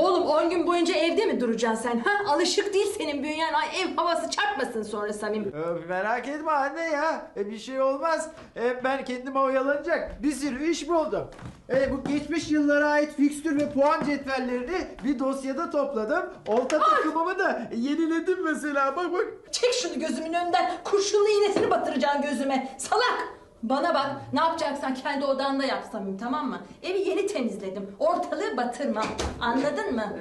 Oğlum 10 gün boyunca evde mi duracaksın sen? Ha? Alışık değil senin bünyen. Ay ev havası çarpmasın sonra Samim. Ee, merak etme anne ya. E, bir şey olmaz. E, ben kendime oyalanacak bir sürü iş buldum. E, bu geçmiş yıllara ait fikstür ve puan cetvellerini bir dosyada topladım. Olta takımımı da yeniledim mesela. Bak bak. Çek şunu gözümün önünden. Kurşunlu iğnesini batıracaksın gözüme. Salak! Bana bak ne yapacaksan kendi odanda yap Samim tamam mı? Evi yeni temizledim. Ortalığı batırma. Anladın mı?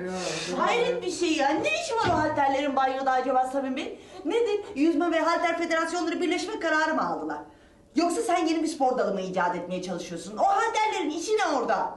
Hayret bir şey ya. Ne işi var o halterlerin banyoda acaba Samim Bey? Nedir? Yüzme ve halter federasyonları birleşme kararı mı aldılar? Yoksa sen yeni bir spor dalı mı icat etmeye çalışıyorsun? O halterlerin işi ne orada?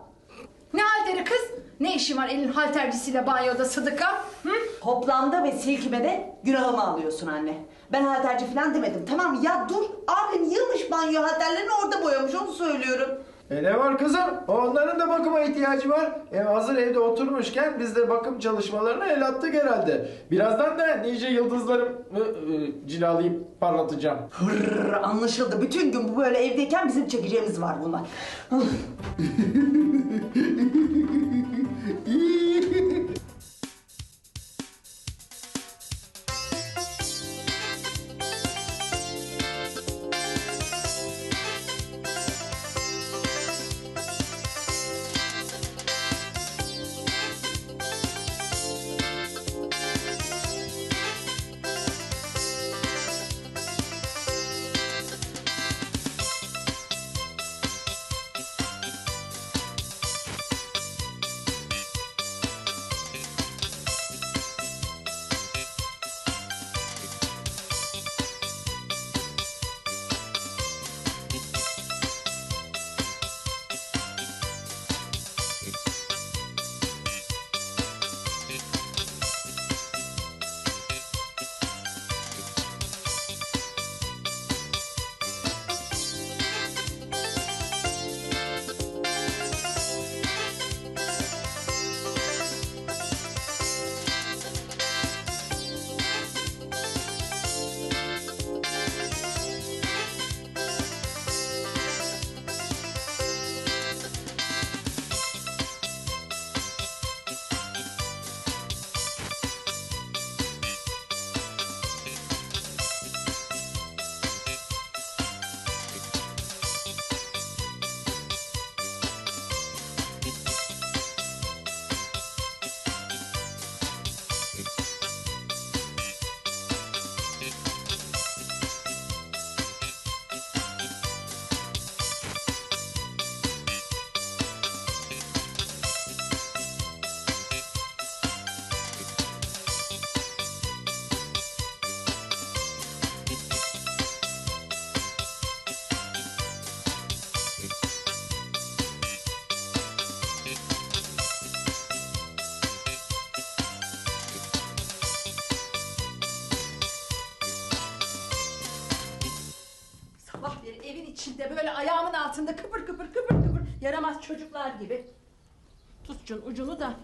Ne halteri kız? Ne işin var elin haltercisiyle banyoda Sıdıka? Hı? Toplamda ve silkimede günahımı alıyorsun anne. Ben halterci falan demedim tamam mı? Ya dur abim yılmış banyo halterlerini orada boyamış onu söylüyorum. E ne var kızım? Onların da bakıma ihtiyacı var. E hazır evde oturmuşken biz de bakım çalışmalarına el attık herhalde. Birazdan da nice yıldızlarımı e, cilalayıp parlatacağım. Hırr, anlaşıldı. Bütün gün bu böyle evdeyken bizim çekeceğimiz var bunlar. içinde böyle ayağımın altında kıpır kıpır kıpır kıpır yaramaz çocuklar gibi. Tut şunun ucunu da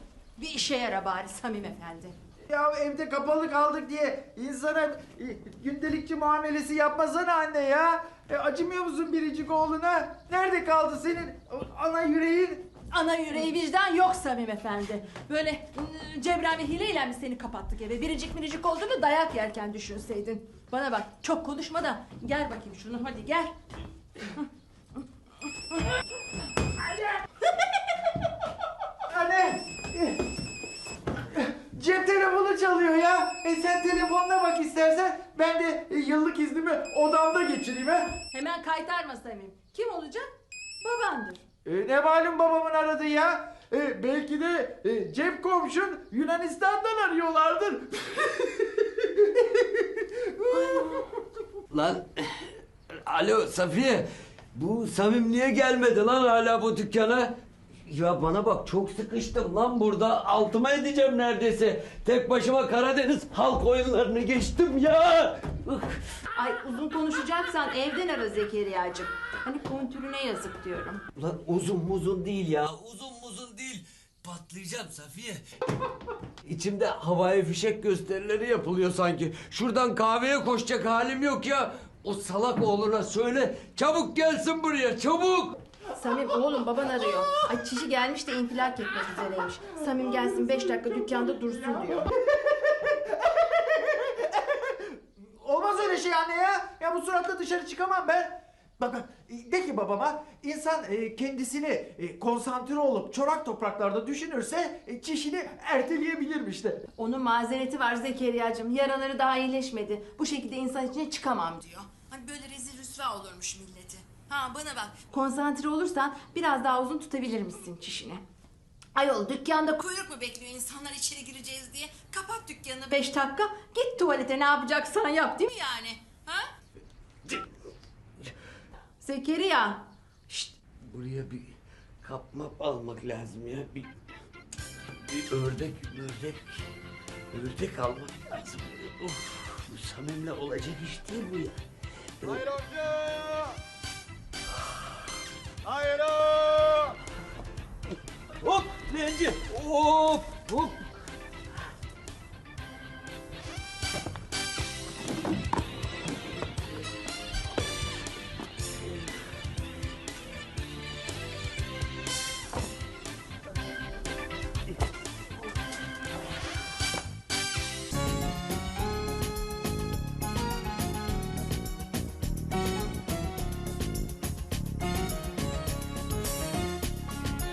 bir işe yara bari Samim Efendi. Ya evde kapalı kaldık diye insana e, gündelikçi muamelesi yapmasana anne ya. E, acımıyor musun biricik oğluna? Nerede kaldı senin o ana yüreğin? Ana yüreği vicdan yok Samim Efendi. Böyle ıı, cebren ve hileyle mi seni kapattık eve? Biricik biricik olduğunu dayak yerken düşünseydin. Bana bak çok konuşma da gel bakayım şunu hadi gel. Anne! e, Cep telefonu çalıyor ya. E sen telefonuna bak istersen. Ben de e, yıllık iznimi odamda geçireyim ha. Hemen kaytarma Samim. Kim olacak? Babandır. E, ne malum babamın aradığı ya. E, belki de e, cep komşun Yunanistan'dan arıyorlardır. Lan alo Safiye bu Samim niye gelmedi lan hala bu dükkana? Ya bana bak çok sıkıştım lan burada altıma edeceğim neredeyse. Tek başıma Karadeniz halk oyunlarını geçtim ya. Ay uzun konuşacaksan evden ara Zekeriya'cığım. Hani kontürüne yazık diyorum. Lan uzun muzun değil ya uzun muzun değil. Patlayacağım Safiye. İçimde havai fişek gösterileri yapılıyor sanki. Şuradan kahveye koşacak halim yok ya. O salak oğluna söyle çabuk gelsin buraya çabuk. Samim oğlum baban arıyor. Ay çişi gelmiş de infilak etmek üzereymiş. Samim gelsin beş dakika dükkanda dursun diyor. Olmaz öyle şey anne ya. Ya bu suratla dışarı çıkamam ben. Bak bak de ki babama insan e, kendisini e, konsantre olup çorak topraklarda düşünürse e, çişini erteleyebilirmiş de. Onun mazereti var Zekeriya'cığım. Yaraları daha iyileşmedi. Bu şekilde insan içine çıkamam diyor. Hani böyle rezil rüsva olurmuş milleti. Ha bana bak. Konsantre olursan biraz daha uzun tutabilir misin çişini? Ayol dükkanda kuyruk mu bekliyor insanlar içeri gireceğiz diye? Kapat dükkanını beş dakika. Git tuvalete ne yapacaksan yap değil mi yani? Ha? Zekeriya. Şşt, Buraya bir kapmap almak lazım ya. Bir, bir ördek, ördek, ördek almak lazım. Of, bu Samim'le olacak iş değil bu ya. 아이러브야! 아이러! 업! 내 엔진! 업! 업!